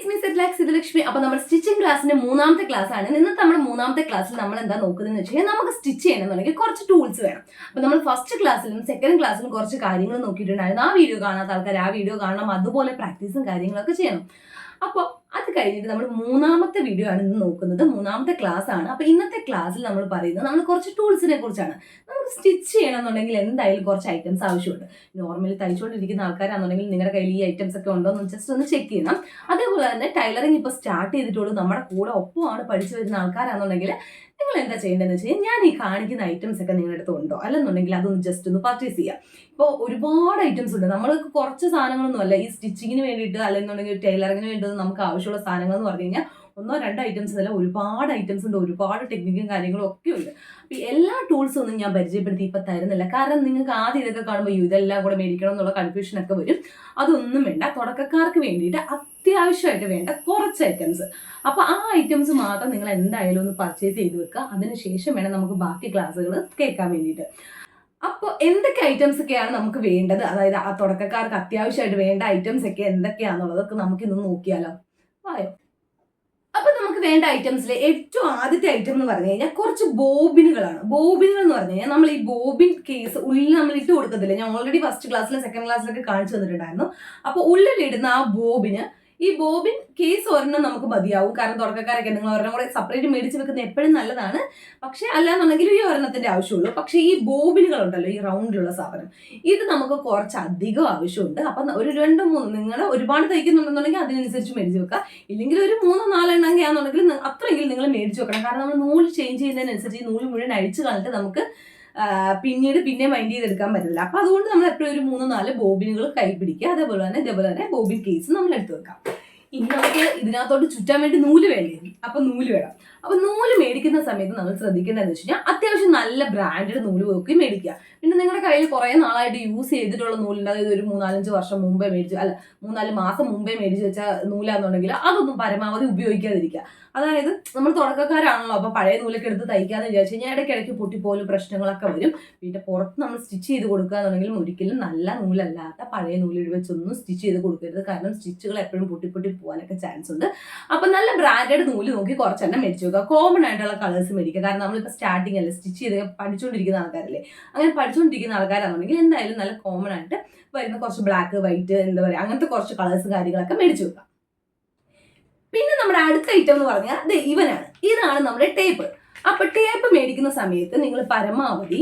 It's me Lakshmi അപ്പോൾ നമ്മൾ stitching ക്ലാസ്സിന്റെ മൂന്നാമത്തെ ക്ലാസ് ആണ്. ഇന്നത്തെ നമ്മൾ മൂന്നാമത്തെ ക്ലാസ്സിൽ നമ്മൾ എന്താ നോക്കുന്നതെന്ന് വെച്ച് കഴിഞ്ഞാൽ നമുക്ക് സ്റ്റിച്ച് ചെയ്യണമെന്നുണ്ടെങ്കിൽ കുറച്ച് ടൂൾസ് വേണം. അപ്പോൾ നമ്മൾ ഫസ്റ്റ് ക്ലാസ്സിലും സെക്കൻഡ് ക്ലാസ്സിലും കുറച്ച് കാര്യങ്ങൾ നോക്കിയിട്ടുണ്ടായിരുന്നു. ആ വീഡിയോ കാണാത്ത ആൾക്കാർ ആ വീഡിയോ കാണണം. അതുപോലെ പ്രാക്ടീസും കാര്യങ്ങളൊക്കെ ചെയ്യണം. അപ്പോൾ അത് കഴിഞ്ഞിട്ട് നമ്മൾ മൂന്നാമത്തെ വീഡിയോ ആണ് ഇന്ന് നോക്കുന്നത്. മൂന്നാമത്തെ ക്ലാസ് ആണ്. അപ്പോൾ ഇന്നത്തെ ക്ലാസ്സിൽ നമ്മൾ പറയുന്നത് നമ്മൾ കുറച്ച് ടൂൾസിനെ കുറിച്ചാണ്. നമുക്ക് സ്റ്റിച്ച് ചെയ്യണമെന്നുണ്ടെങ്കിൽ എന്തായാലും കുറച്ച് ഐറ്റംസ് ആവശ്യമുണ്ട്. നോർമലി തയ്ച്ചുകൊണ്ടിരിക്കുന്ന ആൾക്കാരാണെന്നുണ്ടെങ്കിൽ നിങ്ങളുടെ കയ്യിൽ ഈ ഐറ്റംസ് ഒക്കെ ഉണ്ടോ എന്ന് ജസ്റ്റ് ഒന്ന് ചെക്ക് ചെയ്യണം. അതേപോലെ തന്നെ ടൈലറിംഗ് ഇപ്പോൾ സ്റ്റാർട്ട് ചെയ്തിട്ടുള്ളൂ. നമ്മുടെ കൂടെ ഒപ്പമാണ് പഠിച്ചു വരുന്ന ആൾക്കാരാണെന്നുണ്ടെങ്കിൽ നിങ്ങൾ എന്താ ചെയ്യേണ്ടതെന്ന് വെച്ച് കഴിഞ്ഞാൽ ഞാൻ ഈ കാണിക്കുന്ന ഐറ്റംസ് ഒക്കെ നിങ്ങളുടെ അടുത്ത് ഉണ്ടോ? അല്ലെന്നുണ്ടെങ്കിൽ അതൊന്ന് ജസ്റ്റ് ഒന്ന് പർച്ചേസ് ചെയ്യാം. ഇപ്പോൾ ഒരുപാട് ഐറ്റംസ് ഉണ്ട്. നമ്മൾക്ക് കുറച്ച് സാധനങ്ങളൊന്നും അല്ല. ഈ സ്റ്റിച്ചിങ്ങിന് വേണ്ടിയിട്ട് അല്ലെന്നുണ്ടെങ്കിൽ ടൈലറിങ്ങിന് വേണ്ടിയിട്ട് നമുക്ക് ആവശ്യമുള്ള സാധനങ്ങൾ എന്ന് പറഞ്ഞു കഴിഞ്ഞാൽ ഒന്നോ രണ്ടോ ഐറ്റംസ് അല്ല ഒരുപാട് ഐറ്റംസ് ഉണ്ട്. ഒരുപാട് ടെക്നിക്കും കാര്യങ്ങളും ഒക്കെ ഉണ്ട്. അപ്പോൾ ഈ എല്ലാ ടൂൾസും ഒന്നും ഞാൻ പരിചയപ്പെടുത്തി ഇപ്പം തരുന്നില്ല. കാരണം നിങ്ങൾക്ക് ആദ്യം ഇതൊക്കെ കാണുമ്പോൾ "അയ്യോ, ഇതെല്ലാം കൂടെ മേടിക്കണം എന്നുള്ള കൺഫ്യൂഷനൊക്കെ വരും. അതൊന്നും വേണ്ട. തുടക്കക്കാർക്ക് വേണ്ടിയിട്ട് അത്യാവശ്യമായിട്ട് വേണ്ട കുറച്ച് ഐറ്റംസ് അപ്പൊ ആ ഐറ്റംസ് മാത്രം നിങ്ങൾ എന്തായാലും ഒന്ന് പർച്ചേസ് ചെയ്ത് വെക്കുക. അതിനുശേഷം വേണം നമുക്ക് ബാക്കി ക്ലാസ്സുകൾ കേൾക്കാൻ വേണ്ടിയിട്ട്. അപ്പോൾ എന്തൊക്കെ ഐറ്റംസ് ഒക്കെയാണ് നമുക്ക് വേണ്ടത്? അതായത് ആ തുടക്കക്കാർക്ക് അത്യാവശ്യമായിട്ട് വേണ്ട ഐറ്റംസ് ഒക്കെ എന്തൊക്കെയാണെന്നുള്ളതൊക്കെ നമുക്ക് ഇന്ന് നോക്കിയാലോ? വായോ. അപ്പൊ നമുക്ക് വേണ്ട ഐറ്റംസിലെ ഏറ്റവും ആദ്യത്തെ ഐറ്റം എന്ന് പറഞ്ഞു കഴിഞ്ഞാൽ കുറച്ച് ബോബിനുകളാണ്. ബോബിനുകൾ എന്ന് പറഞ്ഞു കഴിഞ്ഞാൽ നമ്മൾ ഈ ബോബിൻ കേസ് ഉള്ളിൽ നമ്മൾ ഇട്ട് കൊടുക്കത്തില്ല? ഞാൻ ഓൾറെഡി ഫസ്റ്റ് ക്ലാസ്സിലും സെക്കൻഡ് ക്ലാസ്സിലൊക്കെ കാണിച്ചു തന്നിട്ടുണ്ടായിരുന്നു. അപ്പൊ ഉള്ളിലിടുന്ന ആ ബോബിന് ഈ ബോബിൻ കേസ് ഒരെണ്ണം നമുക്ക് മതിയാവും. കാരണം തുടക്കക്കാരൊക്കെ നിങ്ങൾ ഒരെണ്ണം കൂടെ സെപ്പറേറ്റ് മേടിച്ച് വെക്കുന്നത് എപ്പോഴും നല്ലതാണ്. പക്ഷെ അല്ലാന്നുണ്ടെങ്കിൽ ഈ ഒരെണ്ണത്തിന്റെ ആവശ്യമുള്ളൂ. പക്ഷേ ഈ ബോബിനുകൾ ഉണ്ടല്ലോ ഈ റൗണ്ടിലുള്ള സാധനം. ഇത് നമുക്ക് കുറച്ച് അധികം ആവശ്യമുണ്ട്. അപ്പം ഒരു രണ്ട് മൂന്ന് നിങ്ങൾ ഒരുപാട് തയ്ക്കുന്നുണ്ടെന്നുണ്ടെങ്കിൽ അതിനനുസരിച്ച് മേടിച്ച് വെക്കുക. ഇല്ലെങ്കിൽ ഒരു മൂന്നോ നാലെണ്ണം ആണെന്നുണ്ടെങ്കിൽ അത്രയെങ്കിലും നിങ്ങൾ മേടിച്ച് വെക്കണം. കാരണം നമ്മൾ നൂൽ ചേഞ്ച് ചെയ്യുന്നതിനനുസരിച്ച് നൂൽ മുഴുവൻ അഴിച്ചു കളഞ്ഞിട്ട് നമുക്ക് പിന്നീട് പിന്നെ മൈൻഡ് ചെയ്തെടുക്കാൻ പറ്റില്ല അപ്പൊ അതുകൊണ്ട് നമ്മൾ എപ്പോഴും ഒരു മൂന്ന് നാല് ബോബിനുകൾ കൈ പിടിക്കുക അതേപോലെ തന്നെ ഇതേപോലെ തന്നെ ബോബിൻ കേസ് നമ്മൾ എടുത്തു വെക്കാം. ഇനി നമുക്ക് ഇതിനകത്തോട്ട് ചുറ്റാൻ വേണ്ടി നൂൽ വേണ്ടി അപ്പൊ നൂൽ വേണം. അപ്പൊ നൂൽ മേടിക്കുന്ന സമയത്ത് നമ്മൾ ശ്രദ്ധിക്കേണ്ടതെന്ന് വെച്ച് കഴിഞ്ഞാൽ അത്യാവശ്യം നല്ല ബ്രാൻഡഡ് നൂൽ നോക്കി മേടിക്കുക. പിന്നെ നിങ്ങളുടെ കയ്യിൽ കുറെ നാളായിട്ട് യൂസ് ചെയ്തിട്ടുള്ള നൂലുണ്ട്. അതായത് ഒരു മൂന്നാലഞ്ച് വർഷം മുമ്പേ മേടിച്ചു അല്ല മൂന്നാൽ മാസം മുമ്പേ മേടിച്ച് വെച്ച നൂലാന്നുണ്ടെങ്കിൽ അതൊന്നും പരമാവധി ഉപയോഗിക്കാതിരിക്കുക. അതായത് നമ്മൾ തുടക്കക്കാരാണല്ലോ അപ്പൊ പഴയ നൂലൊക്കെ എടുത്ത് തയ്ക്കാന്ന് വിചാരിച്ചു കഴിഞ്ഞാൽ ഇടയ്ക്കിടയ്ക്ക് പൊട്ടിപ്പോലും പ്രശ്നങ്ങളൊക്കെ വരും. പിന്നെ പുറത്ത് നമ്മൾ സ്റ്റിച്ച് ചെയ്ത് കൊടുക്കുക ഒരിക്കലും നല്ല നൂലല്ലാത്ത പഴയ നൂലിൽ വെച്ചൊന്നും സ്റ്റിച്ച് ചെയ്ത് കൊടുക്കരുത്. കാരണം സ്റ്റിച്ചുകൾ എപ്പോഴും പൊട്ടി പൊട്ടി പോകാനൊക്കെ ചാൻസ് ഉണ്ട്. അപ്പൊ നല്ല ബ്രാൻഡഡ് നൂൽ നോക്കി കുറച്ചെണ്ണം മേടിച്ചു വെക്കുക കോമൺ ആയിട്ടുള്ള കളേഴ്സ് മേടിക്കുക. കാരണം നമ്മളിപ്പോൾ സ്റ്റാർട്ടിങ് അല്ലേ സ്റ്റിച്ച് ചെയ്ത് പഠിച്ചുകൊണ്ടിരിക്കുന്ന ആൾക്കാരല്ലേ. അങ്ങനെ പഠിച്ചുകൊണ്ടിരിക്കുന്ന ആൾക്കാരാണെന്നുണ്ടെങ്കിൽ എന്തായാലും നല്ല കോമൺ ആയിട്ട് വരുന്ന കുറച്ച് ബ്ലാക്ക് വൈറ്റ് എന്താ പറയുക അങ്ങനത്തെ കുറച്ച് കളേഴ്സ് കാര്യങ്ങളൊക്കെ മേടിച്ചു വെക്കാം പിന്നെ നമ്മുടെ അടുത്ത ഐറ്റം എന്ന് പറഞ്ഞാൽ ഇവനാണ്. ഇതാണ് നമ്മുടെ ടേപ്പ് അപ്പൊ ടേപ്പ് മേടിക്കുന്ന സമയത്ത് നിങ്ങൾ പരമാവധി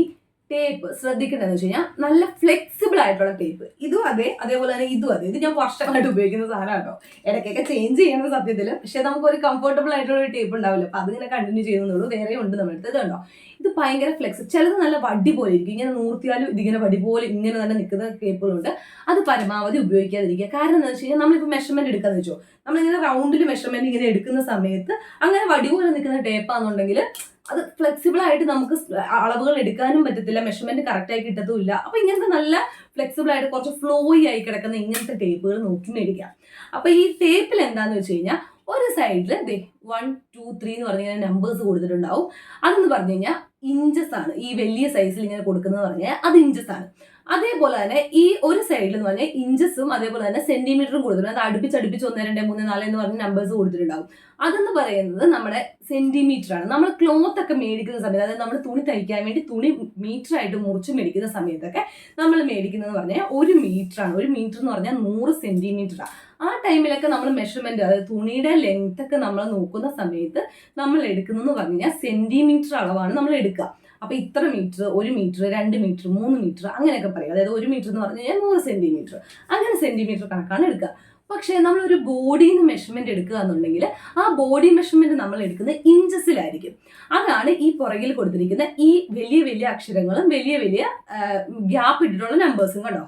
ടേപ്പ് ശ്രദ്ധിക്കേണ്ടതെന്ന് വെച്ച് കഴിഞ്ഞാൽ നല്ല ഫ്ലെക്സിബിൾ ആയിട്ടുള്ള ടേപ്പ് ഇതും അതെ അതേപോലെ തന്നെ ഇതും അതെ. ഇത് ഞാൻ വർഷങ്ങളായിട്ട് ഉപയോഗിക്കുന്ന സാധനമാണ് കേട്ടോ ഇടയ്ക്കൊക്കെ ചേഞ്ച് ചെയ്യണത് സത്യത്തിൽ പക്ഷേ നമുക്ക് ഒരു കംഫർട്ടബിൾ ആയിട്ടുള്ള ഒരു ടേപ്പ് ഉണ്ടാവില്ല. അപ്പൊ അതിങ്ങനെ കണ്ടിന്യൂ ചെയ്യുന്നുള്ളൂ വേറെ ഉണ്ട് നമ്മുടെ അടുത്ത്. ഇത് കണ്ടോ ഇത് ഭയങ്കര ഫ്ലെക്സ് ചിലത് നല്ല വടി പോലെ ഇരിക്കും. ഇങ്ങനെ നൂർത്തിയാലും ഇതിങ്ങനെ വടി പോലെ ഇങ്ങനെ തന്നെ നിൽക്കുന്ന ടേപ്പുകളുണ്ട് അത് പരമാവധി ഉപയോഗിക്കാതിരിക്കുക. കാരണം എന്താ വെച്ച് കഴിഞ്ഞാൽ നമ്മളിപ്പോൾ മെഷർമെന്റ് എടുക്കാന്ന് വെച്ചോ. നമ്മളിങ്ങനെ റൗണ്ടിൽ മെഷർമെന്റ് ഇങ്ങനെ എടുക്കുന്ന സമയത്ത് അങ്ങനെ വടി പോലെ നിൽക്കുന്ന ടേപ്പാണെന്നുണ്ടെങ്കിൽ അത് ഫ്ലെക്സിബിൾ ആയിട്ട് നമുക്ക് അളവുകൾ എടുക്കാനും പറ്റത്തില്ല. മെഷർമെന്റ് കറക്റ്റ് ആയി കിട്ടത്തുമില്ല. അപ്പൊ ഇങ്ങനത്തെ നല്ല ഫ്ലെക്സിബിൾ ആയിട്ട് കുറച്ച് ഫ്ലോയി ആയി കിടക്കുന്ന ഇങ്ങനത്തെ ടേപ്പുകൾ നോക്കി മേടിക്കാം. അപ്പൊ ഈ ടേപ്പിൽ എന്താന്ന് വെച്ച് കഴിഞ്ഞാൽ ഒരു സൈഡിൽ ദേ വൺ ടു ത്രീ എന്ന് പറഞ്ഞ നമ്പേഴ്സ് കൊടുത്തിട്ടുണ്ടാവും. അതെന്ന് പറഞ്ഞു കഴിഞ്ഞാൽ ഇഞ്ചസ് ആണ്. ഈ വലിയ സൈസിൽ ഇങ്ങനെ കൊടുക്കുന്നത് പറഞ്ഞാൽ അത് ഇഞ്ചസ് ആണ്. അതേപോലെ തന്നെ ഈ ഒരു സൈഡിൽ എന്ന് പറഞ്ഞാൽ ഇഞ്ചസും അതേപോലെ തന്നെ സെന്റിമീറ്ററും കൊടുത്തിട്ടുണ്ട്. അത് അടുപ്പിച്ച് അടുപ്പിച്ച് ഒന്ന് രണ്ട് മൂന്ന് നാല് എന്ന് പറഞ്ഞ നമ്പേഴ്സ് കൊടുത്തിട്ടുണ്ടാവും. അതെന്ന് പറയുന്നത് നമ്മുടെ സെന്റിമീറ്റർ ആണ്. നമ്മൾ ക്ലോത്ത് ഒക്കെ മേടിക്കുന്ന സമയത്ത് അതായത് നമ്മൾ തുണി തയ്ക്കാൻ വേണ്ടി തുണി മീറ്റർ ആയിട്ട് മുറിച്ച് മേടിക്കുന്ന സമയത്തൊക്കെ നമ്മൾ മേടിക്കുന്നതെന്ന് പറഞ്ഞാൽ ഒരു മീറ്റർ ആണ്. ഒരു മീറ്റർ എന്ന് പറഞ്ഞാൽ നൂറ് സെന്റിമീറ്റർ ആണ് ആ ടൈമിലൊക്കെ നമ്മൾ മെഷർമെന്റ് അതായത് തുണിയുടെ ലെങ്ത് ഒക്കെ നമ്മൾ നോക്കുന്ന സമയത്ത് നമ്മൾ എടുക്കുന്നതെന്ന് പറഞ്ഞു കഴിഞ്ഞാൽ സെന്റിമീറ്റർ അളവാണ് നമ്മൾ എടുക്കുക. അപ്പൊ ഇത്ര മീറ്റർ ഒരു മീറ്റർ രണ്ട് മീറ്റർ മൂന്ന് മീറ്റർ അങ്ങനെയൊക്കെ പറയും. അതായത് ഒരു മീറ്റർ എന്ന് പറഞ്ഞു കഴിഞ്ഞാൽ നൂറ് സെന്റിമീറ്റർ. അങ്ങനെ സെന്റിമീറ്റർ കണക്കാണ് എടുക്കുക. പക്ഷേ നമ്മൾ ഒരു ബോഡിയിൽ നിന്ന് മെഷർമെന്റ് എടുക്കുക എന്നുണ്ടെങ്കിൽ ആ ബോഡി മെഷർമെന്റ് നമ്മൾ എടുക്കുന്നത് ഇഞ്ചസിലായിരിക്കും അതാണ് ഈ പുറകിൽ കൊടുത്തിരിക്കുന്ന ഈ വലിയ വലിയ അക്ഷരങ്ങളും വലിയ വലിയ ഗ്യാപ്പ് ഇട്ടിട്ടുള്ള നമ്പേഴ്സും കണ്ടോ?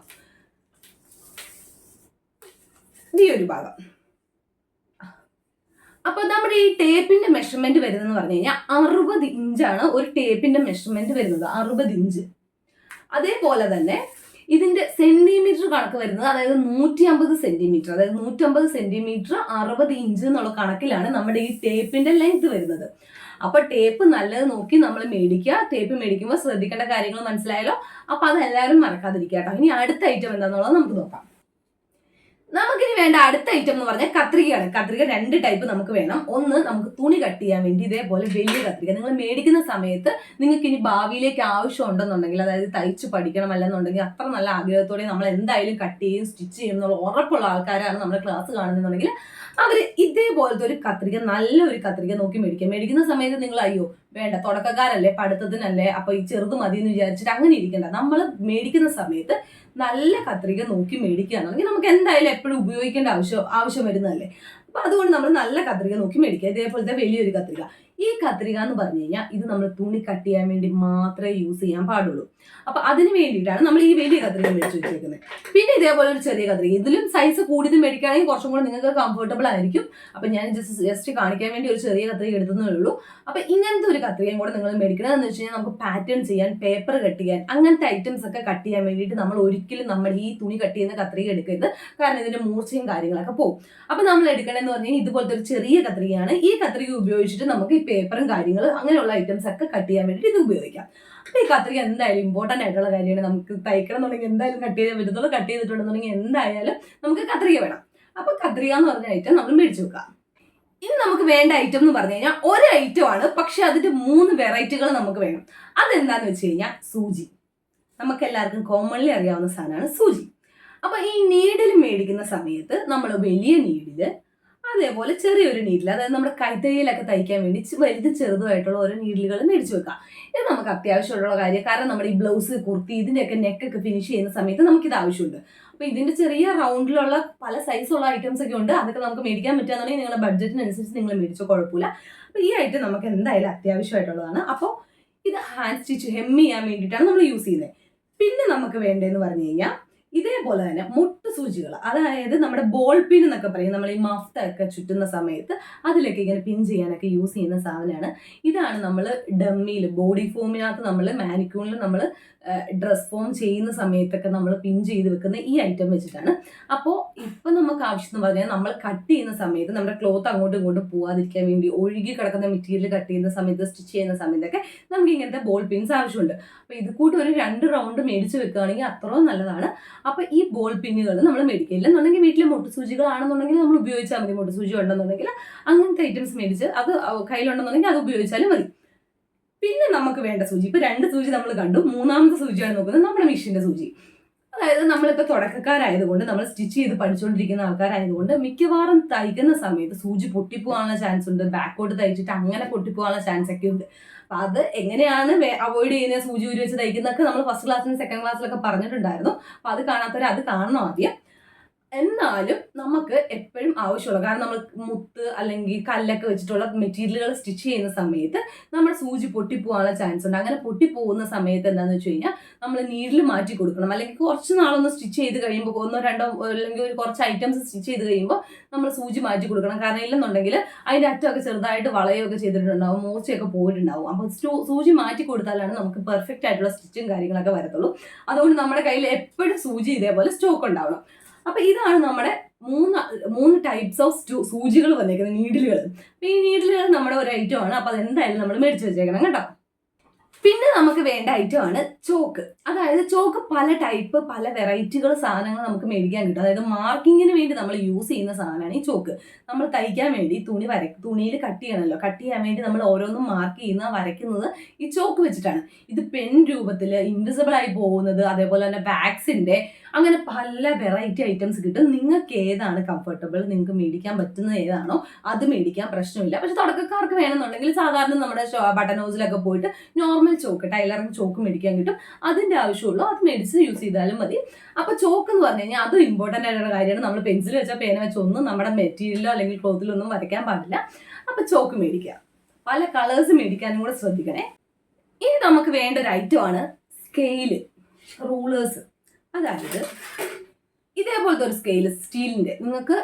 ഈ ഒരു ഭാഗം. അപ്പൊ നമ്മുടെ ഈ ടേപ്പിന്റെ മെഷർമെന്റ് വരുന്നതെന്ന് പറഞ്ഞു കഴിഞ്ഞാൽ അറുപത് ഇഞ്ചാണ് ഒരു ടേപ്പിന്റെ മെഷർമെന്റ് വരുന്നത് അറുപത് ഇഞ്ച്. അതേപോലെ തന്നെ ഇതിന്റെ സെന്റിമീറ്റർ കണക്ക് വരുന്നത് അതായത് നൂറ്റി അമ്പത് സെന്റിമീറ്റർ അതായത് നൂറ്റമ്പത് സെന്റിമീറ്റർ അറുപത് ഇഞ്ച് എന്നുള്ള കണക്കിലാണ് നമ്മുടെ ഈ ടേപ്പിന്റെ ലെങ്ത് വരുന്നത്. അപ്പൊ ടേപ്പ് നല്ലത് നോക്കി നമ്മൾ മേടിക്കുക. ടേപ്പ് മേടിക്കുമ്പോൾ ശ്രദ്ധിക്കേണ്ട കാര്യങ്ങൾ മനസ്സിലായല്ലോ? അപ്പൊ അതെല്ലാവരും മറക്കാതിരിക്കുക കേട്ടോ. ഇനി അടുത്ത ഐറ്റം എന്താണെന്നുള്ളത് നമുക്ക് നോക്കാം. നമുക്കിനി വേണ്ട അടുത്ത ഐറ്റം എന്ന് പറഞ്ഞാൽ കത്രികയാണ്. കത്രിക രണ്ട് ടൈപ്പ് നമുക്ക് വേണം. ഒന്ന് നമുക്ക് തുണി കട്ട് ചെയ്യാൻ വേണ്ടി ഇതേപോലെ വലിയ കത്രിക. നിങ്ങൾ മേടിക്കുന്ന സമയത്ത് നിങ്ങൾക്ക് ഇനി ഭാവിയിലേക്ക് ആവശ്യം ഉണ്ടെന്നുണ്ടെങ്കിൽ അതായത് തയ്ച്ച് പഠിക്കണം അല്ലെന്നുണ്ടെങ്കിൽ അത്ര നല്ല ആഗ്രഹത്തോടെ നമ്മൾ എന്തായാലും കട്ട് ചെയ്യും സ്റ്റിച്ച് ചെയ്യും എന്നുള്ള ഉറപ്പുള്ള ആൾക്കാരാണ് നമ്മുടെ ക്ലാസ് കാണുന്നുണ്ടെങ്കിൽ അവർ ഇതേപോലത്തെ ഒരു കത്രിക നല്ലൊരു കത്രിക നോക്കി മേടിക്കുക. മേടിക്കുന്ന സമയത്ത് നിങ്ങൾ അയ്യോ വേണ്ട തുടക്കക്കാരല്ലേ പഠിത്തത്തിനല്ലേ അപ്പൊ ഈ ചെറുത് മതി എന്ന് വിചാരിച്ചിട്ട് അങ്ങനെ ഇരിക്കണ്ട. നമ്മൾ മേടിക്കുന്ന സമയത്ത് നല്ല കത്രിക നോക്കി മേടിക്കുകയാണെങ്കിൽ നമുക്ക് എന്തായാലും എപ്പോഴും ഉപയോഗിക്കേണ്ട ആവശ്യം ആവശ്യം വരുന്നതല്ലേ. അപ്പൊ അതുകൊണ്ട് നമ്മൾ നല്ല കത്രിക നോക്കി മേടിക്കുക. ഇതേപോലത്തെ വലിയൊരു കത്രിക. ഈ കത്രിക എന്ന് പറഞ്ഞു കഴിഞ്ഞാൽ ഇത് നമ്മൾ തുണി കട്ട് ചെയ്യാൻ വേണ്ടി മാത്രമേ യൂസ് ചെയ്യാൻ പാടുള്ളൂ. അപ്പൊ അതിന് വേണ്ടിയിട്ടാണ് നമ്മൾ ഈ വലിയ കത്രിക മേടിച്ച് വെച്ചിരിക്കുന്നത് പിന്നെ ഇതേപോലെ ഒരു ചെറിയ കത്രിക. ഇതിലും സൈസ് കൂടിയത് മേടിക്കുകയാണെങ്കിൽ കുറച്ചും കൂടെ നിങ്ങൾക്ക് കംഫർട്ടബിൾ ആയിരിക്കും. അപ്പൊ ഞാൻ ജസ്റ്റ് ജസ്റ്റ് കാണിക്കാൻ വേണ്ടി ഒരു ചെറിയ കത്രിക എടുത്തതേ ഉള്ളൂ. അപ്പൊ ഇങ്ങനത്തെ ഒരു കത്രികയും കൂടെ നിങ്ങൾ മേടിക്കുന്നത് എന്ന് വെച്ച് കഴിഞ്ഞാൽ നമുക്ക് പാറ്റേൺ ചെയ്യാൻ പേപ്പർ കട്ട് ചെയ്യാൻ അങ്ങനത്തെ ഐറ്റംസ് ഒക്കെ കട്ട് ചെയ്യാൻ വേണ്ടിയിട്ട് നമ്മൾ ഒരിക്കലും നമ്മൾ ഈ തുണി കട്ട് ചെയ്യുന്ന കത്രിക എടുക്കരുത്. കാരണം ഇതിന്റെ മൂർച്ചയും കാര്യങ്ങളൊക്കെ പോകും അപ്പൊ നമ്മൾ എടുക്കണമെന്ന് പറഞ്ഞാൽ ഇതുപോലത്തെ ഒരു ചെറിയ കത്രികയാണ്. ഈ കത്രിക ഉപയോഗിച്ചിട്ട് നമുക്ക് പേപ്പറും കാര്യങ്ങൾ അങ്ങനെയുള്ള ഐറ്റംസ് ഒക്കെ കട്ട് ചെയ്യാൻ വേണ്ടിയിട്ട് ഇത് ഉപയോഗിക്കാം. അപ്പൊ ഈ കത്രിക എന്തായാലും ഇമ്പോർട്ടന്റ് ആയിട്ടുള്ള കാര്യമാണ്. നമുക്ക് തയ്ക്കണം എന്നുണ്ടെങ്കിൽ എന്തായാലും കട്ട് ചെയ്തേ പറ്റത്തുള്ളൂ. കട്ട് ചെയ്തിട്ടുണ്ടെന്നുണ്ടെങ്കിൽ എന്തായാലും നമുക്ക് കത്രിക വേണം. അപ്പൊ കത്രിക എന്ന് പറഞ്ഞ ഐറ്റം നമ്മൾ മേടിച്ചു വെക്കാം. ഇനി നമുക്ക് വേണ്ട ഐറ്റം എന്ന് പറഞ്ഞു കഴിഞ്ഞാൽ ഒരു ഐറ്റം ആണ്. പക്ഷെ അതിന്റെ മൂന്ന് വെറൈറ്റികൾ നമുക്ക് വേണം. അതെന്താന്ന് വെച്ച് കഴിഞ്ഞാൽ സൂചി. നമുക്ക് എല്ലാവർക്കും കോമൺലി അറിയാവുന്ന സാധനമാണ് സൂചി. അപ്പോൾ ഈ നീഡിൽ മേടിക്കുന്ന സമയത്ത് നമ്മൾ വലിയ നീഡിൽ അതേപോലെ ചെറിയൊരു നീഡിൽ അതായത് നമ്മുടെ കൈതയിലൊക്കെ തയ്ക്കാൻ വേണ്ടി വലുത് ചെറുതുമായിട്ടുള്ള ഓരോ നീഡിലുകൾ മേടിച്ചു വെക്കാം. ഇത് നമുക്ക് അത്യാവശ്യമുള്ള കാര്യം. കാരണം നമ്മുടെ ഈ ബ്ലൗസ് കുർത്തി ഇതിന്റെയൊക്കെ നെക്കൊക്കെ ഫിനിഷ് ചെയ്യുന്ന സമയത്ത് നമുക്ക് ഇത് ആവശ്യമുണ്ട്. അപ്പോൾ ഇതിന്റെ ചെറിയ റൗണ്ടിലുള്ള പല സൈസുള്ള ഐറ്റംസ് ഒക്കെ ഉണ്ട്. അതൊക്കെ നമുക്ക് മേടിക്കാൻ പറ്റുകയാണെന്നുണ്ടെങ്കിൽ നിങ്ങളുടെ ബഡ്ജറ്റിനനുസരിച്ച് നിങ്ങൾ മേടിച്ചോ കുഴപ്പമില്ല. അപ്പോൾ ഈ ഐറ്റം നമുക്ക് എന്തായാലും അത്യാവശ്യമായിട്ടുള്ളതാണ്. അപ്പോൾ ഇത് ഹാൻഡ് സ്റ്റിച്ച് ഹെം ചെയ്യാൻ വേണ്ടിയിട്ടാണ് നമ്മൾ യൂസ് ചെയ്യുന്നത് പിന്നെ നമുക്ക് വേണ്ടതെന്ന് പറഞ്ഞു കഴിഞ്ഞാൽ ഇതേപോലെ തന്നെ മുട്ട് സൂചികൾ അതായത് നമ്മുടെ ബോൾ പിൻ എന്നൊക്കെ പറയും. നമ്മൾ ഈ മഫ്ത ഒക്കെ ചുറ്റുന്ന സമയത്ത് അതിലൊക്കെ ഇങ്ങനെ പിൻ ചെയ്യാനൊക്കെ യൂസ് ചെയ്യുന്ന സാധനമാണ്. ഇതാണ് നമ്മൾ ഡമ്മിയിൽ ബോഡി ഫോമിനകത്ത് നമ്മൾ മാനിക്യൂണിൽ നമ്മൾ ഡ്രസ് ഫോൺ ചെയ്യുന്ന സമയത്തൊക്കെ നമ്മൾ പിൻ ചെയ്ത് വെക്കുന്ന ഈ ഐറ്റം വെച്ചിട്ടാണ്. അപ്പോൾ ഇപ്പം നമുക്ക് ആവശ്യം എന്ന് പറഞ്ഞാൽ നമ്മൾ കട്ട് ചെയ്യുന്ന സമയത്ത് നമ്മുടെ ക്ലോത്ത് അങ്ങോട്ടും ഇങ്ങോട്ടും പോവാതിരിക്കാൻ വേണ്ടി ഒഴുകി കിടക്കുന്ന മെറ്റീരിയൽ കട്ട് ചെയ്യുന്ന സമയത്ത് സ്റ്റിച്ച് ചെയ്യുന്ന സമയത്തൊക്കെ നമുക്ക് ഇങ്ങനത്തെ ബോൾ പിൻസ് ആവശ്യമുണ്ട്. അപ്പോൾ ഇത് കൂട്ട് ഒരു രണ്ട് റൗണ്ട് മേടിച്ച് വെക്കുകയാണെങ്കിൽ അത്രയും നല്ലതാണ്. അപ്പോൾ ഈ ബോൾ പിന്നുകൾ നമ്മൾ മേടിക്കുക. ഇല്ലെന്നുണ്ടെങ്കിൽ വീട്ടിലെ മുട്ടുസൂചികളാണെന്നുണ്ടെങ്കിൽ നമ്മൾ ഉപയോഗിച്ചാൽ മതി. മുട്ടുസൂചി ഉണ്ടെന്നുണ്ടെങ്കിൽ അങ്ങനത്തെ ഐറ്റംസ് മേടിച്ച് അത് കയ്യിലുണ്ടെന്നുണ്ടെങ്കിൽ അത് ഉപയോഗിച്ചാലും മതി. പിന്നെ നമുക്ക് വേണ്ട സൂചി. ഇപ്പൊ രണ്ട് സൂചി നമ്മൾ കണ്ടു. മൂന്നാമത്തെ സൂചിയാണ് നോക്കുന്നത് നമ്മുടെ മെഷീന്റെ സൂചി. അതായത് നമ്മളിപ്പോൾ തുടക്കക്കാരായതുകൊണ്ട് നമ്മൾ സ്റ്റിച്ച് ചെയ്ത് പഠിച്ചുകൊണ്ടിരിക്കുന്ന ആൾക്കാരായതുകൊണ്ട് മിക്കവാറും തയ്ക്കുന്ന സമയത്ത് സൂചി പൊട്ടിപ്പോകാനുള്ള ചാൻസ് ഉണ്ട്. ബാക്കോട്ട് തയ്ച്ചിട്ട് അങ്ങനെ പൊട്ടിപ്പോകാനുള്ള ചാൻസ് ഒക്കെ ഉണ്ട്. അപ്പൊ അത് എങ്ങനെയാണ് അവോയ്ഡ് ചെയ്യുന്ന സൂചി ഊരി വെച്ച് തയ്ക്കുന്നതൊക്കെ നമ്മൾ ഫസ്റ്റ് ക്ലാസ്സിലും സെക്കൻഡ് ക്ലാസ്സിലൊക്കെ പറഞ്ഞിട്ടുണ്ടായിരുന്നു. അപ്പൊ അത് കാണാത്തവർ അത് കാണണം ആദ്യം. എന്നാലും നമുക്ക് എപ്പോഴും ആവശ്യമുള്ള കാരണം നമ്മൾ മുത്ത് അല്ലെങ്കിൽ കല്ലൊക്കെ വെച്ചിട്ടുള്ള മെറ്റീരിയലുകൾ സ്റ്റിച്ച് ചെയ്യുന്ന സമയത്ത് നമ്മുടെ സൂചി പൊട്ടിപ്പോകാനുള്ള ചാൻസ് ഉണ്ട്. അങ്ങനെ പൊട്ടിപ്പോകുന്ന സമയത്ത് എന്താണെന്ന് വെച്ച് കഴിഞ്ഞാൽ നമ്മൾ നീഡിൽ മാറ്റി കൊടുക്കണം. അല്ലെങ്കിൽ കുറച്ച് നാളൊന്ന് സ്റ്റിച്ച് ചെയ്ത് കഴിയുമ്പോൾ ഒന്നോ രണ്ടോ അല്ലെങ്കിൽ ഒരു കുറച്ച് ഐറ്റംസ് സ്റ്റിച്ച് ചെയ്ത് കഴിയുമ്പോൾ നമ്മൾ സൂചി മാറ്റി കൊടുക്കണം. കാരണം ഇല്ലെന്നുണ്ടെങ്കിൽ അതിന്റെ അറ്റമൊക്കെ ചെറുതായിട്ട് വളയൊക്കെ ചെയ്തിട്ടുണ്ടാവും മൂർച്ചയൊക്കെ പോയിട്ടുണ്ടാവും. അപ്പോൾ സൂചി മാറ്റി കൊടുത്താലാണ് നമുക്ക് പെർഫെക്റ്റ് ആയിട്ടുള്ള സ്റ്റിച്ചും കാര്യങ്ങളൊക്കെ വരത്തുള്ളൂ. അതുകൊണ്ട് നമ്മുടെ കയ്യിൽ എപ്പോഴും സൂചി ഇതേപോലെ സ്റ്റോക്ക് ഉണ്ടാവണം. അപ്പൊ ഇതാണ് നമ്മുടെ മൂന്ന് മൂന്ന് ടൈപ്സ് ഓഫ് സൂചികൾ വന്നേക്കുന്നത് നീഡിലുകൾ അപ്പൊ ഈ നീഡിലുകൾ നമ്മുടെ ഒരു ഐറ്റം ആണ്. അപ്പൊ അതെന്തായാലും നമ്മൾ മേടിച്ചു വെച്ചേക്കണം കേട്ടോ. പിന്നെ നമുക്ക് വേണ്ട ഐറ്റം ആണ് ചോക്ക്. അതായത് ചോക്ക് പല ടൈപ്പ് പല വെറൈറ്റികൾ സാധനങ്ങൾ നമുക്ക് മേടിക്കാൻ കിട്ടും. അതായത് മാർക്കിങ്ങിന് വേണ്ടി നമ്മൾ യൂസ് ചെയ്യുന്ന സാധനമാണ് ഈ ചോക്ക്. നമ്മൾ തയ്ക്കാൻ വേണ്ടി തുണി വര തുണിയിൽ കട്ട് ചെയ്യണമല്ലോ. കട്ട് ചെയ്യാൻ വേണ്ടി നമ്മൾ ഓരോന്നും മാർക്ക് ചെയ്യുന്ന വരയ്ക്കുന്നത് ഈ ചോക്ക് വെച്ചിട്ടാണ്. ഇത് പെൻ രൂപത്തിൽ ഇൻവിസിബിൾ ആയി പോകുന്നത് അതേപോലെ തന്നെ വാക്സിന്റെ അങ്ങനെ പല വെറൈറ്റി ഐറ്റംസ് കിട്ടും. നിങ്ങൾക്ക് ഏതാണ് കംഫർട്ടബിൾ നിങ്ങൾക്ക് മേടിക്കാൻ പറ്റുന്നത് ഏതാണോ അത് മേടിക്കാൻ പ്രശ്നമില്ല. പക്ഷെ തുടക്കക്കാർക്ക് വേണമെന്നുണ്ടെങ്കിൽ സാധാരണ നമ്മുടെ ബട്ടൺ ഹൗസിലൊക്കെ പോയിട്ട് നോർമൽ ചോക്ക് ടൈലറിങ് ചോക്ക് മേടിക്കാൻ കിട്ടും. അതിന്റെ ആവശ്യമുള്ളൂ. അത് മേടിച്ച് യൂസ് ചെയ്താലും മതി. അപ്പോൾ ചോക്ക് എന്ന് പറഞ്ഞു കഴിഞ്ഞാൽ അതും ഇമ്പോർട്ടന്റ് ആയിട്ടുള്ള കാര്യമാണ്. നമ്മൾ പെൻസിൽ വെച്ചാൽ പേന വെച്ചൊന്നും നമ്മുടെ മെറ്റീരിയലോ അല്ലെങ്കിൽ ക്ലോത്തിലോ ഒന്നും വരയ്ക്കാൻ പാടില്ല. അപ്പോൾ ചോക്ക് മേടിക്കുക. പല കളേഴ്സ് മേടിക്കാനും കൂടെ ശ്രദ്ധിക്കണേ. ഇനി നമുക്ക് വേണ്ട ഒരു ഐറ്റമാണ് സ്കെയിൽ റൂളേഴ്സ് അതായത് ഇതേപോലത്തെ ഒരു സ്കെയിൽ സ്റ്റീലിന്റെ നിങ്ങൾക്ക്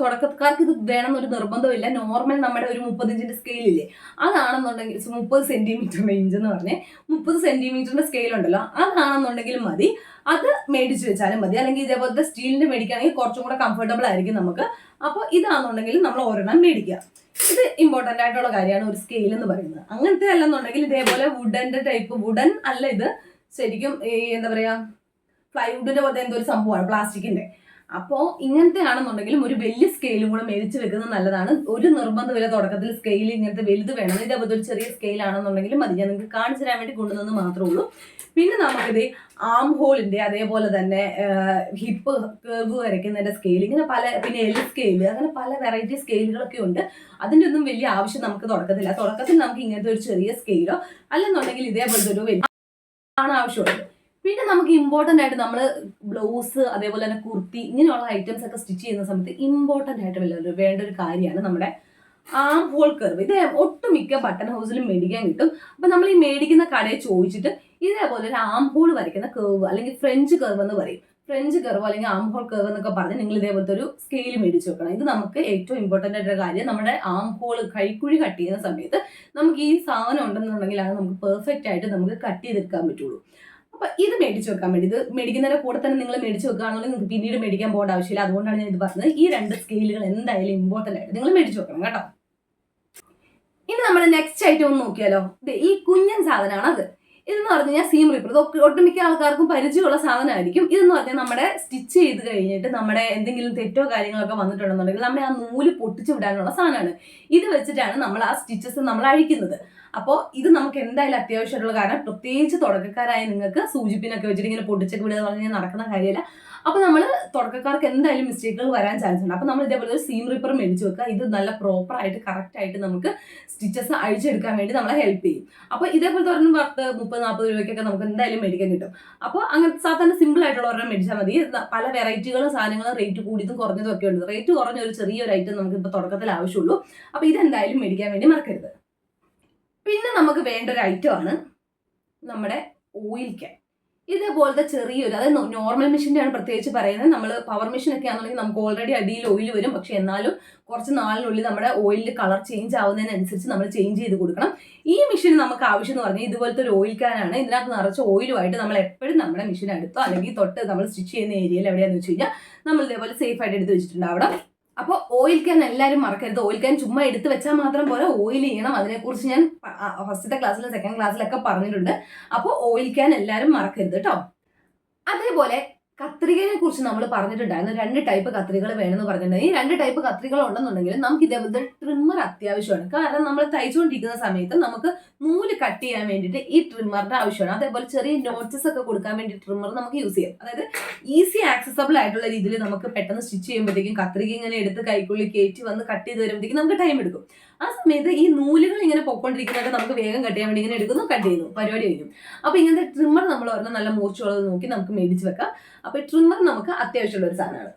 തുടക്കക്കാർക്ക് ഇത് വേണമെന്നൊരു നിർബന്ധമില്ല. നോർമൽ നമ്മുടെ ഒരു മുപ്പത് ഇഞ്ചിന്റെ സ്കെയിലില്ലേ അതാണെന്നുണ്ടെങ്കിൽ മുപ്പത് സെന്റിമീറ്റർ ഇഞ്ച് എന്ന് പറഞ്ഞ് മുപ്പത് സെന്റിമീറ്ററിന്റെ സ്കെയിൽ ഉണ്ടല്ലോ. അതാണെന്നുണ്ടെങ്കിൽ മതി. അത് മേടിച്ച് വെച്ചാലും മതി. അല്ലെങ്കിൽ ഇതേപോലത്തെ സ്റ്റീലിന്റെ മേടിക്കുകയാണെങ്കിൽ കുറച്ചും കൂടെ കംഫർട്ടബിൾ ആയിരിക്കും നമുക്ക്. അപ്പോൾ ഇതാണെന്നുണ്ടെങ്കിൽ നമ്മൾ ഒരെണ്ണം മേടിക്കുക. ഇത് ഇമ്പോർട്ടന്റ് ആയിട്ടുള്ള കാര്യമാണ് ഒരു സ്കെയിൽ എന്ന് പറയുന്നത്. അങ്ങനത്തെ അല്ലെന്നുണ്ടെങ്കിൽ ഇതേപോലെ വുഡന്റെ ടൈപ്പ് വുഡൻ അല്ല ഇത്. ശരിക്കും എന്താ പറയാ പ്ലൈവുഡിന്റെ പോലത്തെ എന്തോ ഒരു സംഭവമാണ് പ്ലാസ്റ്റിക്കിന്റെ അപ്പോൾ ഇങ്ങനത്തെ ആണെന്നുണ്ടെങ്കിലും ഒരു വലിയ സ്കെയിലും കൂടെ മേടിച്ച് വെക്കുന്നത് നല്ലതാണ്. ഒരു നിർബന്ധമില്ല തുടക്കത്തിൽ സ്കെയിൽ ഇങ്ങനത്തെ വലുത് വേണം. ഇതേപോലത്തെ ഒരു ചെറിയ സ്കെയിൽ ആണെന്നുണ്ടെങ്കിലും മതി. ഞാൻ നിങ്ങൾക്ക് കാണിച്ചു തരാൻ വേണ്ടി കൊണ്ടുവന്നത് മാത്രമേ ഉള്ളൂ. പിന്നെ നമുക്കിത് ആം ഹോളിന്റെ അതേപോലെ തന്നെ ഹിപ്പ് കേർവ് വരയ്ക്കുന്നതിന്റെ സ്കെയിൽ ഇങ്ങനെ പല പിന്നെ എൽ സ്കെയിൽ അങ്ങനെ പല വെറൈറ്റി സ്കെയിലുകളൊക്കെ ഉണ്ട്. അതിന്റെ ഒന്നും വലിയ ആവശ്യം നമുക്ക് തുടക്കത്തില്ല. തുടക്കത്തിൽ നമുക്ക് ഇങ്ങനത്തെ ഒരു ചെറിയ സ്കെയിലോ അല്ലെന്നുണ്ടെങ്കിൽ ഇതേപോലത്തെ ഒരു വലിയ ആണ് ആവശ്യമുള്ളത്. പിന്നെ നമുക്ക് ഇമ്പോർട്ടന്റ് ആയിട്ട് നമ്മൾ ബ്ലൗസ് അതേപോലെ തന്നെ കുർത്തി ഇങ്ങനെയുള്ള ഐറ്റംസ് ഒക്കെ സ്റ്റിച്ച് ചെയ്യുന്ന സമയത്ത് ഇമ്പോർട്ടന്റ് ആയിട്ട് വല്ല വേണ്ട ഒരു കാര്യമാണ് നമ്മുടെ ആം ഹോൾ കർവ് ഇത് ഒട്ടുമിക്ക ബട്ടൺ ഹൗസിലും മേടിക്കാൻ കിട്ടും. അപ്പം നമ്മൾ ഈ മേടിക്കുന്ന കടയിൽ ചോദിച്ചിട്ട് ഇതേപോലെ ഒരു ആം ഹോൾ വരയ്ക്കുന്ന കർവ് അല്ലെങ്കിൽ ഫ്രഞ്ച് കർവ് എന്ന് പറയും. ഫ്രഞ്ച് കർവ് അല്ലെങ്കിൽ ആം ഹോൾ കർവ് എന്നൊക്കെ പറഞ്ഞ് നിങ്ങൾ ഇതേപോലത്തെ ഒരു സ്കെയിൽ മേടിച്ച് വെക്കണം. ഇത് നമുക്ക് ഏറ്റവും ഇമ്പോർട്ടന്റ് ആയിട്ടൊരു കാര്യം നമ്മുടെ ആം ഹോൾ കൈക്കുഴി കട്ട് ചെയ്യുന്ന സമയത്ത് നമുക്ക് ഈ സാധനം ഉണ്ടെന്നുണ്ടെങ്കിലാണ് നമുക്ക് പെർഫെക്റ്റ് ആയിട്ട് നമുക്ക് കട്ട് ചെയ്തെടുക്കാൻ പറ്റുള്ളൂ. അപ്പൊ ഇത് മേടിച്ചു വെക്കാൻ വേണ്ടി ഇത് മേടിക്കുന്നതിന്റെ കൂടെ തന്നെ നിങ്ങൾ മേടിച്ചു വെക്കുകയാണെങ്കിൽ നിങ്ങൾക്ക് പിന്നീട് മേടിക്കാൻ പോകേണ്ട ആവശ്യമില്ല. അതുകൊണ്ടാണ് ഞാൻ ഇത് പറഞ്ഞത്. ഈ രണ്ട് സ്കെയിലുകൾ എന്തായാലും ഇമ്പോർട്ടന്റ് ആയിട്ട് നിങ്ങൾ മേടിച്ചു വെക്കണം കേട്ടോ. ഇനി നമ്മൾ നെക്സ്റ്റ് ഐറ്റം ഒന്ന് നോക്കിയാലോ. ഈ കുഞ്ഞൻ സാധനമാണ് അത്. ഇതെന്ന് പറഞ്ഞു കഴിഞ്ഞാൽ സീം റിപ്പർ ഇത് ഒട്ടുമിക്ക ആൾക്കാർക്കും പരിചയമുള്ള സാധനമായിരിക്കും. ഇതെന്ന് പറഞ്ഞാൽ നമ്മുടെ സ്റ്റിച്ച് ചെയ്ത് കഴിഞ്ഞിട്ട് നമ്മുടെ എന്തെങ്കിലും തെറ്റോ കാര്യങ്ങളൊക്കെ വന്നിട്ടുണ്ടെന്നുണ്ടെങ്കിൽ നമ്മുടെ ആ നൂൽ പൊട്ടിച്ചു വിടാനുള്ള സാധനമാണ്. ഇത് വെച്ചിട്ടാണ് നമ്മൾ ആ സ്റ്റിച്ചസ് നമ്മൾ അഴിക്കുന്നത്. അപ്പോൾ ഇത് നമുക്ക് എന്തായാലും അത്യാവശ്യമായിട്ടുള്ള കാരണം പ്രത്യേകിച്ച് തുടക്കക്കാരായ നിങ്ങൾക്ക് സൂചിപ്പിനൊക്കെ വെച്ചിട്ട് ഇങ്ങനെ പൊട്ടിച്ചൊക്കെ വിടുക എന്ന് പറഞ്ഞാൽ നടക്കുന്ന കാര്യമല്ല. അപ്പോൾ നമ്മൾ തുടക്കക്കാർക്ക് എന്തായാലും മിസ്റ്റേക്കുകൾ വരാൻ ചാൻസ് ഉണ്ട്. അപ്പോൾ നമ്മൾ ഇതേപോലെ ഒരു സീം റിപ്പർ മേടിച്ച് വെക്കുക. ഇത് നല്ല പ്രോപ്പർ ആയിട്ട് കറക്റ്റ് ആയിട്ട് നമുക്ക് സ്റ്റിച്ചസ് അഴിച്ചെടുക്കാൻ വേണ്ടി നമ്മളെ ഹെൽപ്പ് ചെയ്യും. അപ്പോൾ ഇതേപോലെ തുറന്ന് പത്ത് മുപ്പത് നാൽപ്പത് രൂപയ്ക്കൊക്കെ നമുക്ക് എന്തായാലും മേടിക്കാൻ കിട്ടും. അപ്പോൾ അങ്ങനെ സാധാരണ സിമ്പിൾ ആയിട്ടുള്ള ഒരെണ്ണം മേടിച്ചാൽ മതി. പല വെറൈറ്റികളും സാധനങ്ങളും റേറ്റ് കൂടിയതും കുറഞ്ഞതും ഒക്കെ ഉണ്ട്. റേറ്റ് കുറഞ്ഞ ഒരു ചെറിയൊരു ഐറ്റം നമുക്ക് ഇപ്പോൾ തുടക്കത്തിൽ ആവശ്യമുള്ളൂ. അപ്പോൾ ഇതെന്തായാലും മേടിക്കാൻ വേണ്ടി മറക്കരുത്. പിന്നെ നമുക്ക് വേണ്ട ഒരു ഐറ്റം ആണ് നമ്മുടെ ഓയിൽ ക്യാൻ ഇതേപോലത്തെ ചെറിയൊരു അതായത് നോർമൽ മെഷീന്റെ ആണ് പ്രത്യേകിച്ച് പറയുന്നത്. നമ്മൾ പവർ മെഷീൻ ഒക്കെ ആണെന്നുണ്ടെങ്കിൽ നമുക്ക് ഓൾറെഡി അടിയിൽ ഓയിൽ വരും. പക്ഷെ എന്നാലും കുറച്ച് നാളിനുള്ളിൽ നമ്മുടെ ഓയിലിൽ കളർ ചേഞ്ച് ആവുന്നതിനനുസരിച്ച് നമ്മൾ ചേഞ്ച് ചെയ്ത് കൊടുക്കണം. ഈ മെഷീൻ നമുക്ക് ആവശ്യം എന്ന് പറഞ്ഞാൽ ഇതുപോലത്തെ ഒരു ഓയിൽ ക്യാനാണ് ഇതിനകത്ത് നിറച്ച് ഓയിലുമായിട്ട് നമ്മൾ എപ്പോഴും നമ്മുടെ മെഷീൻ അടുത്തോ അല്ലെങ്കിൽ തൊട്ട് നമ്മൾ സ്റ്റിച്ച് ചെയ്യുന്ന ഏരിയയിൽ എവിടെയാണെന്ന് വെച്ച് കഴിഞ്ഞാൽ നമ്മൾ ഇതേപോലെ സേഫ് ആയിട്ട് എടുത്ത് വെച്ചിട്ടുണ്ട് അവിടെ അപ്പോൾ ഓയിൽ ക്യാൻ എല്ലാരും മറക്കരുത്. ഓയിൽ ക്യാൻ ചുമ്മാ എടുത്ത് വെച്ചാൽ മാത്രം പോലെ ഓയിൽ ചെയ്യണം അതിനെക്കുറിച്ച് ഞാൻ ഫസ്റ്റത്തെ ക്ലാസ്സിലും സെക്കൻഡ് ക്ലാസ്സിലൊക്കെ പറഞ്ഞിട്ടുണ്ട്. അപ്പോൾ ഓയിൽ ക്യാൻ എല്ലാരും മറക്കരുത് കേട്ടോ അതേപോലെ കത്രികയെ കുറിച്ച് നമ്മൾ പറഞ്ഞിട്ടുണ്ടായിരുന്നു. രണ്ട് ടൈപ്പ് കത്രികൾ വേണമെന്ന് പറഞ്ഞിട്ടുണ്ടെങ്കിൽ ഈ രണ്ട് ടൈപ്പ് കത്രികൾ ഉണ്ടെന്നുണ്ടെങ്കിൽ നമുക്ക് ഇതേപോലത്തെ ട്രിമ്മർ അത്യാവശ്യമാണ്. കാരണം നമ്മൾ തയ്ച്ചുകൊണ്ടിരിക്കുന്ന സമയത്ത് നമുക്ക് നൂൽ കട്ട് ചെയ്യാൻ വേണ്ടിയിട്ട് ഈ ട്രിമ്മറിന്റെ ആവശ്യമാണ്. അതേപോലെ ചെറിയ നോട്ട്സ് ഒക്കെ കൊടുക്കാൻ വേണ്ടി ട്രിമ്മർ നമുക്ക് യൂസ് ചെയ്യാം. അതായത് ഈസി ആക്സസബിൾ ആയിട്ടുള്ള രീതിയിൽ നമുക്ക് പെട്ടെന്ന് സ്റ്റിച്ച് ചെയ്യുമ്പോഴത്തേക്കും കത്രിക ഇങ്ങനെ എടുത്ത് കൈക്കുള്ളിൽ കയറ്റി വന്ന് കട്ട് ചെയ്ത് വരുമ്പോഴത്തേക്കും നമുക്ക് ടൈം എടുക്കും. ആ സമയത്ത് ഈ നൂലുകൾ ഇങ്ങനെ പൊക്കോണ്ടിരിക്കുന്നതൊക്കെ നമുക്ക് വേഗം കട്ട് ചെയ്യാൻ വേണ്ടി ഇങ്ങനെ എടുക്കുന്നു കട്ട് ചെയ്യുന്നു പരിപാടി കഴിഞ്ഞു. അപ്പൊ ഇങ്ങനത്തെ ട്രിമ്മർ നമ്മൾ പറഞ്ഞാൽ നല്ല മൂർച്ചയുള്ളത് നോക്കി നമുക്ക് മേടിച്ച് വെക്കാം. അപ്പൊ ട്രിമ്മർ നമുക്ക് അത്യാവശ്യമുള്ള ഒരു സാധനമാണ്.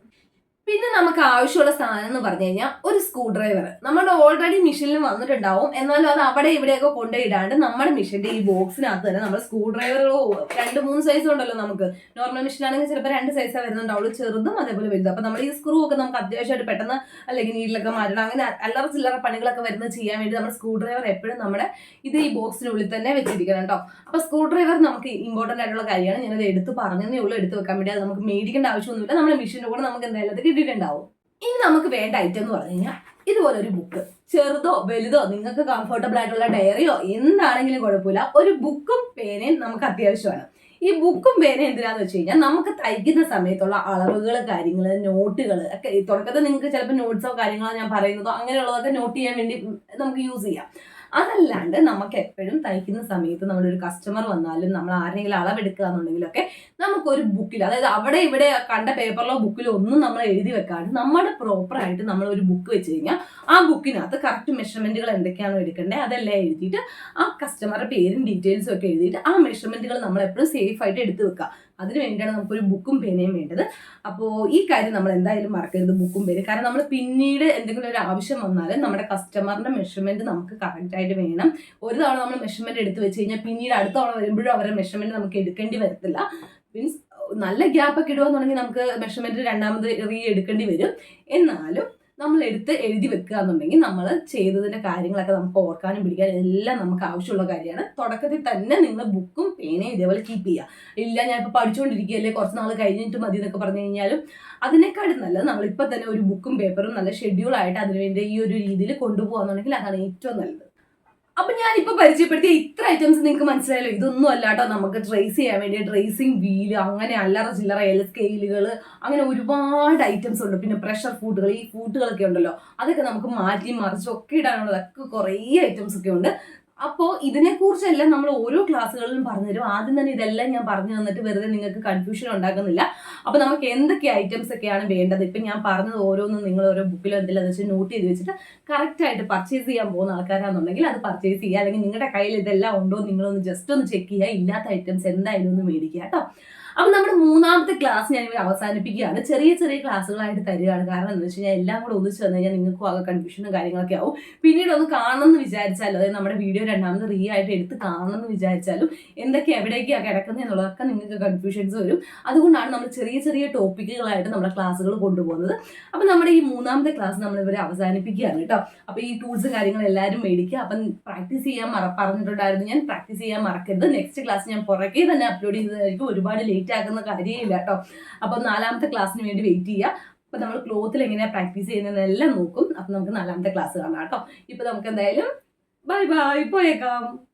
പിന്നെ നമുക്ക് ആവശ്യമുള്ള സാധനം എന്ന് പറഞ്ഞു കഴിഞ്ഞാൽ ഒരു സ്ക്രൂ ഡ്രൈവർ നമ്മുടെ ഓൾറെഡി മെഷീനിൽ വന്നിട്ടുണ്ടാവും. എന്നാലും അത് അവിടെ ഇവിടെയൊക്കെ കൊണ്ടുപോയിടാണ്ട് നമ്മുടെ മെഷീന്റെ ഈ ബോക്സിനകത്ത് തന്നെ നമ്മൾ സ്ക്രൂ ഡ്രൈവറോ രണ്ട് മൂന്ന് സൈസ് ഉണ്ടല്ലോ നമുക്ക്. നോർമൽ മെഷീൻ ആണെങ്കിൽ ചിലപ്പോൾ രണ്ട് സൈസാണ് വരുന്നുണ്ടാവുള്ളൂ ചെറുതും അതേപോലെ വലുതും. അപ്പൊ നമ്മൾ ഈ സ്ക്രൂ ഒക്കെ നമുക്ക് അത്യാവശ്യമായിട്ട് പെട്ടെന്ന് അല്ലെങ്കിൽ നീരിലൊക്കെ മാറ്റണം. അങ്ങനെ അല്ലറ ചില്ലറ പണികളൊക്കെ വരുന്നത് ചെയ്യാൻ വേണ്ടി നമ്മൾ സ്ക്രൂ ഡ്രൈവർ എപ്പോഴും നമ്മുടെ ഇത് ഈ ബോക്സിനുള്ളിൽ തന്നെ വെച്ചിരിക്കണം കേട്ടോ. അപ്പോൾ സ്ക്രൂ ഡ്രൈവർ നമുക്ക് ഇമ്പോർട്ടന്റ് ആയിട്ടുള്ള കാര്യമാണ്. ഞാനത് എടുത്ത് പറഞ്ഞതേ ഉള്ളൂ. എടുത്ത് വെക്കാൻ വേണ്ടി അത് നമുക്ക് മേടിക്കേണ്ട ആവശ്യമൊന്നുമില്ല. നമ്മുടെ മെഷീന്റെ കൂടെ നമുക്ക് എന്തായാലും അത് ഇനി നമുക്ക് വേണ്ട ഐറ്റം എന്ന് പറഞ്ഞു കഴിഞ്ഞാൽ ഇതുപോലെ ഒരു ബുക്ക് ചെറുതോ വലുതോ നിങ്ങൾക്ക് കംഫർട്ടബിൾ ആയിട്ടുള്ള ഡയറിയോ എന്താണെങ്കിലും കുഴപ്പമില്ല. ഒരു ബുക്കും പേനയും നമുക്ക് അത്യാവശ്യമാണ്. ഈ ബുക്കും പേനയും എന്തിനാന്ന് വെച്ച് കഴിഞ്ഞാൽ നമുക്ക് തയ്ക്കുന്ന സമയത്തുള്ള അളവുകൾ കാര്യങ്ങൾ നോട്ടുകൾ ഒക്കെ തുടക്കത്തിൽ നിങ്ങൾക്ക് ചിലപ്പോൾ നോട്ട്സോ കാര്യങ്ങളോ ഞാൻ പറയുന്നതോ അങ്ങനെയുള്ളതൊക്കെ നോട്ട് ചെയ്യാൻ വേണ്ടി നമുക്ക് യൂസ് ചെയ്യാം. അതല്ലാണ്ട് നമുക്ക് എപ്പോഴും തയ്ക്കുന്ന സമയത്ത് നമ്മളൊരു കസ്റ്റമർ വന്നാലും നമ്മൾ ആരെങ്കിലും അളവെടുക്കുക എന്നുണ്ടെങ്കിലൊക്കെ നമുക്കൊരു ബുക്കിൽ അതായത് അവിടെ ഇവിടെ കണ്ട പേപ്പറിലോ ബുക്കിലോ ഒന്നും നമ്മൾ എഴുതി വെക്കാണ്ട് നമ്മുടെ പ്രോപ്പറായിട്ട് നമ്മൾ ഒരു ബുക്ക് വെച്ച് കഴിഞ്ഞാൽ ആ ബുക്കിനകത്ത് കറക്റ്റ് മെഷർമെന്റുകൾ എന്തൊക്കെയാണോ എടുക്കേണ്ടത് അതെല്ലാം എഴുതിയിട്ട് ആ കസ്റ്റമറുടെ പേരും ഡീറ്റെയിൽസും ഒക്കെ എഴുതിയിട്ട് ആ മെഷർമെന്റുകൾ നമ്മൾ എപ്പോഴും സേഫ് ആയിട്ട് എടുത്ത് വെക്കുക. അതിന് വേണ്ടിയാണ് നമുക്കൊരു ബുക്കും പേനയും വേണ്ടത്. അപ്പോൾ ഈ കാര്യം നമ്മൾ എന്തായാലും മറക്കരുത് ബുക്കും പേരും കാരണം നമ്മൾ പിന്നീട് എന്തെങ്കിലും ഒരു ആവശ്യം വന്നാൽ നമ്മുടെ കസ്റ്റമറിന്റെ മെഷർമെന്റ് നമുക്ക് കറക്റ്റായിട്ട് വേണം. ഒരു തവണ നമ്മൾ മെഷർമെന്റ് എടുത്ത് വെച്ച് കഴിഞ്ഞാൽ പിന്നീട് അടുത്ത തവണ വരുമ്പോഴും അവരുടെ മെഷർമെന്റ് നമുക്ക് എടുക്കേണ്ടി വരത്തില്ല. മീൻസ് നല്ല ഗ്യാപ്പൊക്കെ ഇടുകയെന്നുണ്ടെങ്കിൽ നമുക്ക് മെഷർമെന്റ് രണ്ടാമത് റീ എടുക്കേണ്ടി വരും. എന്നാലും നമ്മൾ എടുത്ത് എഴുതി വെക്കുക എന്നുണ്ടെങ്കിൽ നമ്മൾ ചെയ്തതിന്റെ കാര്യങ്ങളൊക്കെ നമുക്ക് ഓർക്കാനും പിടിക്കാനും എല്ലാം നമുക്ക് ആവശ്യമുള്ള കാര്യമാണ്. തുടക്കത്തിൽ തന്നെ നിങ്ങൾ ബുക്കും പേനയും ഇതേപോലെ കീപ്പ് ചെയ്യുക. ഇല്ല ഞാൻ ഇപ്പോൾ പഠിച്ചുകൊണ്ടിരിക്കുകയല്ലേ കുറച്ച് നാൾ കഴിഞ്ഞിട്ട് മതി എന്നൊക്കെ പറഞ്ഞു കഴിഞ്ഞാലും അതിനേക്കാളും നല്ലത് നമ്മളിപ്പോൾ തന്നെ ഒരു ബുക്കും പേപ്പറും നല്ല ഷെഡ്യൂൾ ആയിട്ട് അതിനുവേണ്ടി ഈ ഒരു രീതിയിൽ കൊണ്ടുപോകാന്നുണ്ടെങ്കിൽ അതാണ് ഏറ്റവും നല്ലത്. അപ്പൊ ഞാൻ ഇപ്പൊ പരിചയപ്പെടുത്തിയ ഇത്ര ഐറ്റംസ് നിങ്ങൾക്ക് മനസ്സിലായല്ലോ. ഇതൊന്നും അല്ല കേട്ടോ നമുക്ക് ട്രേസ് ചെയ്യാൻ വേണ്ടി. ട്രേസിങ് വീൽ അങ്ങനെ അല്ലറ ചില്ലറ എൽ സ്കെയിലുകൾ അങ്ങനെ ഒരുപാട് ഐറ്റംസ് ഉണ്ട്. പിന്നെ പ്രഷർ ഫുഡുകൾ ഈ ഫുഡുകളൊക്കെ ഉണ്ടല്ലോ. അതൊക്കെ നമുക്ക് മാറ്റി മറിച്ചും ഒക്കെ ഇടാനുള്ളതൊക്കെ കുറേ ഐറ്റംസ് ഒക്കെ ഉണ്ട്. അപ്പോൾ ഇതിനെക്കുറിച്ചെല്ലാം നമ്മൾ ഓരോ ക്ലാസ്സുകളിലും പറഞ്ഞു തരും ആദ്യം തന്നെ ഇതെല്ലാം ഞാൻ പറഞ്ഞു തന്നിട്ട് വെറുതെ നിങ്ങൾക്ക് കൺഫ്യൂഷൻ ഉണ്ടാക്കുന്നില്ല. അപ്പോൾ നമുക്ക് എന്തൊക്കെ ഐറ്റംസ് ഒക്കെയാണ് വേണ്ടത്? ഇപ്പം ഞാൻ പറഞ്ഞത് ഓരോന്നും നിങ്ങൾ ഓരോ ബുക്കിലോ എന്തെങ്കിലും വെച്ച് നോട്ട് ചെയ്ത് വെച്ചിട്ട് കറക്റ്റായിട്ട് പർച്ചേസ് ചെയ്യാൻ പോകുന്ന ആൾക്കാരാണെന്നുണ്ടെങ്കിൽ അത് പർച്ചേസ് ചെയ്യുക. അല്ലെങ്കിൽ നിങ്ങളുടെ കയ്യിൽ ഇതെല്ലാം ഉണ്ടോ നിങ്ങളൊന്ന് ജസ്റ്റ് ഒന്ന് ചെക്ക് ചെയ്യുക. ഇല്ലാത്ത ഐറ്റംസ് എന്തായാലും ഒന്ന് മേടിക്കുക കേട്ടോ. അപ്പം നമ്മുടെ മൂന്നാമത്തെ ക്ലാസ് ഞാൻ ഇവിടെ അവസാനിപ്പിക്കുകയാണ്. ചെറിയ ചെറിയ ക്ലാസ്സുകളായിട്ട് തരികയാണ്. കാരണം എന്താ വെച്ച് കഴിഞ്ഞാൽ എല്ലാം കൂടെ ഒന്നിച്ച് വന്നു കഴിഞ്ഞാൽ നിങ്ങൾക്കും ആകെ കൺഫ്യൂഷനും കാര്യങ്ങളൊക്കെ ആവും. പിന്നീട് ഒന്ന് കാണണം എന്ന് വിചാരിച്ചാലും അതായത് നമ്മുടെ വീഡിയോ രണ്ടാമത് റീ ആയിട്ട് എടുത്ത് കാണണം എന്ന് വിചാരിച്ചാലും എന്തൊക്കെ എവിടേക്കാണ് കിടക്കുന്നത് എന്നുള്ളതൊക്കെ നിങ്ങൾക്ക് കൺഫ്യൂഷൻസ് വരും. അതുകൊണ്ടാണ് നമ്മൾ ചെറിയ ചെറിയ ടോപ്പിക്കുകളായിട്ട് നമ്മുടെ ക്ലാസ്സുകൾ കൊണ്ടുപോകുന്നത്. അപ്പം നമ്മുടെ ഈ മൂന്നാമത്തെ ക്ലാസ് നമ്മൾ ഇവരെ അവസാനിപ്പിക്കുകയാണ് കേട്ടോ. അപ്പോൾ ഈ ടൂൾസ് കാര്യങ്ങൾ എല്ലാവരും മേടിക്കുക. അപ്പം പ്രാക്ടീസ് ചെയ്യാൻ പറഞ്ഞിട്ടുണ്ടായിരുന്നു ഞാൻ. പ്രാക്ടീസ് ചെയ്യാൻ മറക്കരുത്. നെക്സ്റ്റ് ക്ലാസ് ഞാൻ പുറകെ തന്നെ അപ്ലോഡ് ചെയ്തതായിരിക്കും. ഒരുപാട് ലേറ്റ് ആക്കുന്ന കാര്യമില്ല കേട്ടോ അപ്പൊ നാലാമത്തെ ക്ലാസ്സിന് വേണ്ടി വെയിറ്റ് ചെയ്യുക അപ്പൊ നമ്മൾ ക്ലോത്തിൽ എങ്ങനെയാണ് പ്രാക്ടീസ് ചെയ്യുന്നതെല്ലാം നോക്കും. അപ്പൊ നമുക്ക് നാലാമത്തെ ക്ലാസ് കാണാം കേട്ടോ ഇപ്പൊ നമുക്ക് എന്തായാലും ബൈ ബൈ പോയേക്കാം.